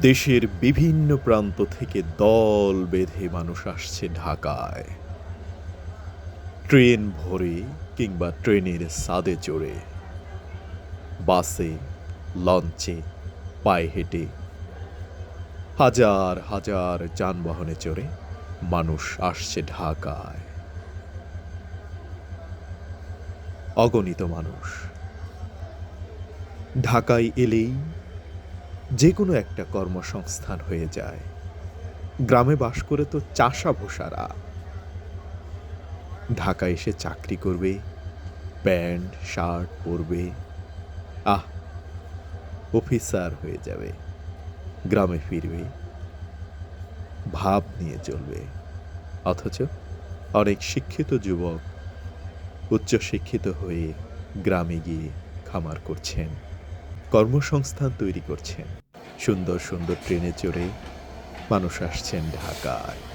দেশের বিভিন্ন প্রান্ত থেকে দল বেঁধে মানুষ আসছে ঢাকায়। ট্রেন ভরে কিংবা ট্রেনের সাদে চড়ে। বাসে, লঞ্চে, পায়ে হেঁটে হাজার হাজার যানবাহনে চড়ে মানুষ আসছে ঢাকায়। অগণিত মানুষ। ঢাকায় এলেই যে কোনো একটা কর্মসংস্থান হয়ে যায়। গ্রামে বাস করে তো চাষা ভোসারা ঢাকায় এসে চাকরি করবে, প্যান্ট, শার্ট পরবে। আহ, অফিসার হয়ে যাবে, গ্রামে ফিরবে। ভাব নিয়ে চলবে। অথচ অনেক শিক্ষিত যুবক উচ্চশিক্ষিত হয়ে গ্রামে গিয়ে খামার করছেন। কর্মসংস্থান তৈরি করছেন সুন্দর সুন্দর ট্রেনে চড়ে মানুষ আসছেন ঢাকায়।